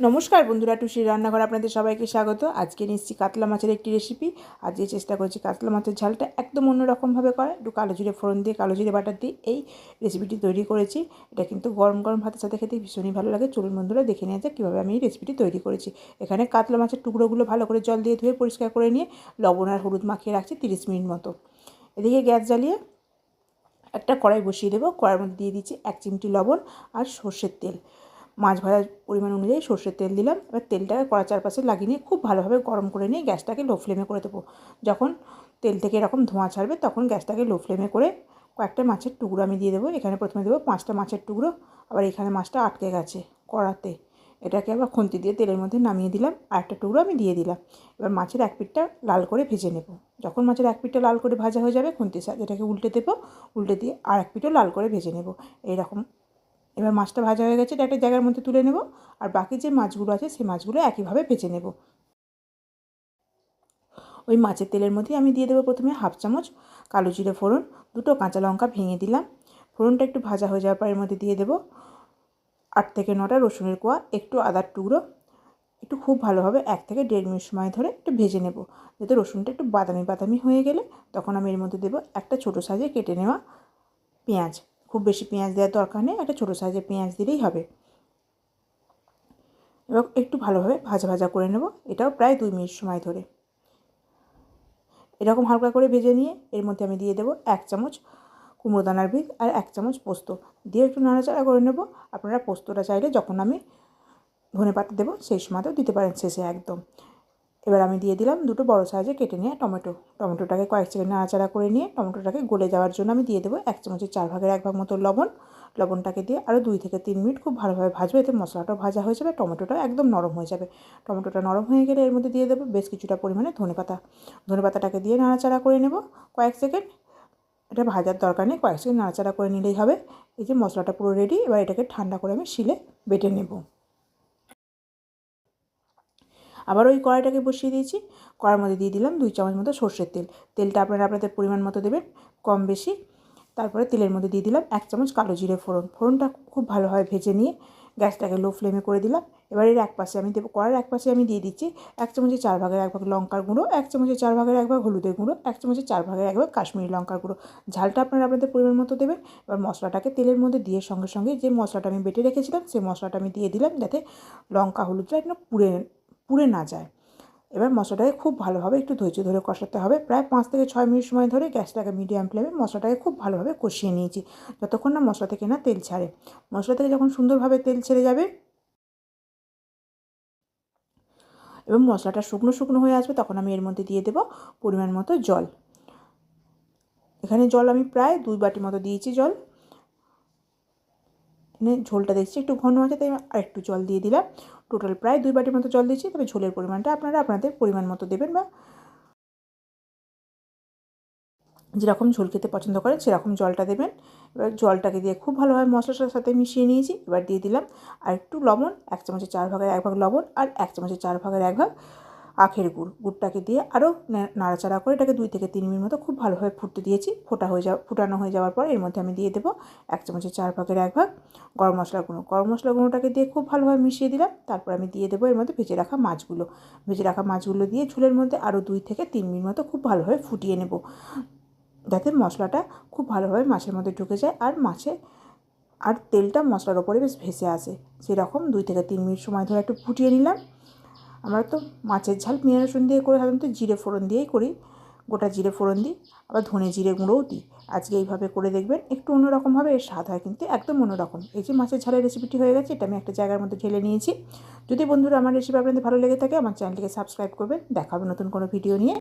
নমস্কার বন্ধুরা টুসির রান্নাঘর আপনাদের সবাইকে স্বাগত। আজকে নিচ্ছি কাতলা মাছের একটি রেসিপি আজকে চেষ্টা করছি কাতলা মাছের ঝালটা একদম অন্যরকমভাবে করা একটু কালো জিরে ফোড়ন দিয়ে, কালো জিরে বাটার দিয়ে এই রেসিপিটি তৈরি করেছি। এটা কিন্তু গরম গরম ভাতের সাথে খেতে ভীষণই ভালো লাগে। চলুন বন্ধুরা, দেখে নেওয়া যাক কীভাবে আমি এই রেসিপিটি তৈরি করেছি। এখানে কাতলা মাছের টুকরোগুলো ভালো করে জল দিয়ে ধুয়ে পরিষ্কার করে নিয়ে লবণ আর হলুদ মাখিয়ে রাখছি তিরিশ মিনিট মতো। এদিকে গ্যাস জ্বালিয়ে একটা কড়াই বসিয়ে দেবো। কড়াইয়ের মধ্যে দিয়ে দিচ্ছি এক চিমটি লবণ আর সর্ষের তেল। মাছ ভাজার পরিমাণ অনুযায়ী সর্ষের তেল দিলাম। এবার তেলটাকে কড়া চারপাশে লাগিয়ে নিয়ে খুব ভালোভাবে গরম করে নিয়ে গ্যাসটাকে লো ফ্লেমে করে দেবো। যখন তেল থেকে এরকম ধোঁয়া ছাড়বে, তখন গ্যাসটাকে লো ফ্লেমে করে কয়েকটা মাছের টুকরো আমি দিয়ে দেবো। এখানে প্রথমে দেবো পাঁচটা মাছের টুকরো, আবার এখানে মাছটা আটকে গেছে কড়াতে। এটাকে আবার খুন্তি দিয়ে তেলের মধ্যে নামিয়ে দিলাম, আর একটা টুকরো আমি দিয়ে দিলাম। এবার মাছের এক পিঠটা লাল করে ভেজে নেব। যখন মাছের এক পিঠটা লাল করে ভাজা হয়ে যাবে, খুন্তির সাথে এটাকে উল্টে দেবো, উল্টে দিয়ে আর এক পিঠও লাল করে ভেজে নেব। এইরকম এবার মাছটা ভাজা হয়ে গেছে, এটা একটা জায়গার মধ্যে তুলে নেব, আর বাকি যে মাছগুলো আছে সেই মাছগুলো একইভাবে ভেজে নেব। ওই মাছের তেলের মধ্যে আমি দিয়ে দেবো প্রথমে হাফ চামচ কালো জিরে ফোড়ন, দুটো কাঁচা লঙ্কা ভেঙে দিলাম। ফোড়নটা একটু ভাজা হয়ে যাওয়ার পর এর মধ্যে দিয়ে দেবো আট থেকে নটা রসুনের কোয়া, একটু আদার টুকরো, একটু খুব ভালোভাবে এক থেকে দেড় মিনিট সময় ধরে একটু ভেজে নেব। যাতে রসুনটা একটু বাদামি বাদামি হয়ে গেলে তখন আমি এর মধ্যে দেবো একটা ছোটো সাইজে কেটে নেওয়া পেঁয়াজ। খুব বেশি পেঁয়াজ দেওয়ার দরকার নেই, একটা ছোটো সাইজের পেঁয়াজ দিলেই হবে। এবার একটু ভালোভাবে ভাজা ভাজা করে নেব, এটাও প্রায় দুই মিনিট সময় ধরে। এরকম হালকা করে ভেজে নিয়ে এর মধ্যে আমি দিয়ে দেবো এক চামচ কুমড়ো দানার বীজ আর এক চামচ পোস্ত। দিয়ে একটু নাড়াচাড়া করে নেব, আপনারা পোস্তটা চাইলে যখন আমি ধনে পাতা দেবো সেই সময়তেও দিতে পারেন শেষে একদম। এবার আমি দিয়ে দিলাম দুটো বড় সাইজে কেটে নিয়ে টমেটো। টমেটোটাকে কয়েক সেকেন্ড নাড়াচাড়া করে নিয়ে টমেটোটাকে গলে যাওয়ার জন্য আমি দিয়ে দেবো এক চামচের চার ভাগের এক ভাগ মতো লবণ। লবণটাকে দিয়ে আরও দুই থেকে তিন মিনিট খুব ভালোভাবে ভাজবো, এতে মশলাটাও ভাজা হয়ে যাবে, টমেটোটাও একদম নরম হয়ে যাবে। টমেটোটা নরম হয়ে গেলে এর মধ্যে দিয়ে দেবো বেশ কিছুটা পরিমাণে ধনে পাতা। ধনে পাতাটাকে দিয়ে নাড়াচাড়া করে নেব কয়েক সেকেন্ড। এটা ভাজার দরকার নেই, কয়েক সেকেন্ড নাড়াচাড়া করে নিলেই হবে। এই যে মশলাটা পুরো রেডি এবার এটাকে ঠান্ডা করে আমি শিলে বেটে নেব। আবার ওই কড়াইটাকে বসিয়ে দিয়েছি। কড়ার মধ্যে দিয়ে দিলাম দুই চামচ মতো সর্ষের তেল। তেলটা আপনারা আপনাদের পরিমাণ মতো দেবেন, কম বেশি। তারপরে তেলের মধ্যে দিয়ে দিলাম এক চামচ কালো জিরে ফোড়ন। ফোড়নটা খুব ভালোভাবে ভেজে নিয়ে। গ্যাসটাকে লো ফ্লেমে করে দিলাম। এবার এর এক পাশে আমি দেবো কড়ার এক পাশে আমি দিয়ে দিচ্ছি এক চামচের চার ভাগের এক ভাগ লঙ্কার গুঁড়ো, এক চামচের চার ভাগের এক ভাগ হলুদের গুঁড়ো, এক চামচের চার ভাগের এক ভাগ কাশ্মীরি লঙ্কার গুঁড়ো। ঝালটা আপনারা আপনাদের পরিমাণ মতো দেবেন। এবার মশলাটাকে তেলের মধ্যে দিয়ে সঙ্গে সঙ্গে যে মশলাটা আমি বেটে রেখেছিলাম, সেই মশলাটা আমি দিয়ে দিলাম যাতে লঙ্কা, হলুদটা একটু পুড়ে পুড়ে না যায়। এবার মশলাটাকে খুব ভালোভাবে একটু ধৈর্য ধরে কষাতে হবে। প্রায় পাঁচ থেকে ছয় মিনিট সময় ধরে গ্যাসটাকে মিডিয়াম ফ্লেমে মশলাটাকে খুব ভালোভাবে কষিয়ে নিয়েছি। যতক্ষণ না মশলা থেকে না তেল ছাড়ে। মশলা থেকে যখন সুন্দরভাবে তেল ছেড়ে যাবে, এবং মশলাটা শুকনো শুকনো হয়ে আসবে, তখন আমি এর মধ্যে দিয়ে দেবো পরিমাণ মতো জল। এখানে জল আমি প্রায় দুই বাটি মতো দিয়েছি জল। ঝোলটা দেখছি, একটু ঘন আছে, তাই আর একটু জল দিয়ে দিলাম। টোটাল প্রায় দুই বাটির মতো জল দিয়েছি তবে ঝোলের পরিমাণটা আপনারা আপনাদের পরিমাণ মতো দেবেন বা যেরকম ঝোল খেতে পছন্দ করেন, সেরকম জলটা দেবেন। এবার জলটাকে দিয়ে খুব ভালোভাবে মশলাটার সাথে মিশিয়ে নিয়েছি, এবার দিয়ে দিলাম আর একটু লবণ, এক চামচের চার ভাগের এক ভাগ লবণ আর এক চামচের চার ভাগের এক ভাগ আখের গুড়, গুড়টাকে দিয়ে আরও নাড়াচাড়া করে এটাকে দুই থেকে তিন মিনিট মতো খুব ভালোভাবে ফুটতে দিয়েছি। ফোটা হয়ে যাওয়া, ফুটানো হয়ে যাওয়ার পর এর মধ্যে আমি দিয়ে দেবো এক চামচের চার ভাগের এক ভাগ গরম মশলা গুঁড়ো। গরম মশলা গুঁড়োটাকে দিয়ে খুব ভালোভাবে মিশিয়ে দিলাম। তারপর আমি দিয়ে দেবো এর মধ্যে ভেজে রাখা মাছগুলো। ভেজে রাখা মাছগুলো দিয়ে ঝুলের মধ্যে আরও দুই থেকে তিন মিনিট মতো খুব ভালোভাবে ফুটিয়ে নেব। যাতে মশলাটা খুব ভালোভাবে মাছের মধ্যে ঢুকে যায় আর মাছে, আর তেলটা মশলার ওপরে বেশ ভেসে আসে। সেরকম দুই থেকে তিন মিনিট সময় ধরে একটু ফুটিয়ে নিলাম। আমরা তো মাছের ঝাল পেঁয়াজ রসুন দিয়ে করে সাধারণত জিরে ফোড়ন দিয়েই করি। গোটা জিরে ফোড়ন দিই, আবার ধনে জিরে গুঁড়োও দিই। আজকে এইভাবে করে দেখবেন, একটু অন্যরকমভাবে এর স্বাদ হয় কিন্তু একদম অন্যরকম। এই যে মাছের ঝালের রেসিপিটি হয়ে গেছে, এটা আমি একটা জায়গার মধ্যে ঢেলে নিয়েছি। যদি বন্ধুরা আমার রেসিপি আপনাদের ভালো লেগে থাকে, আমার চ্যানেলটিকে সাবস্ক্রাইব করবেন। দেখাবে নতুন কোনো ভিডিও নিয়ে।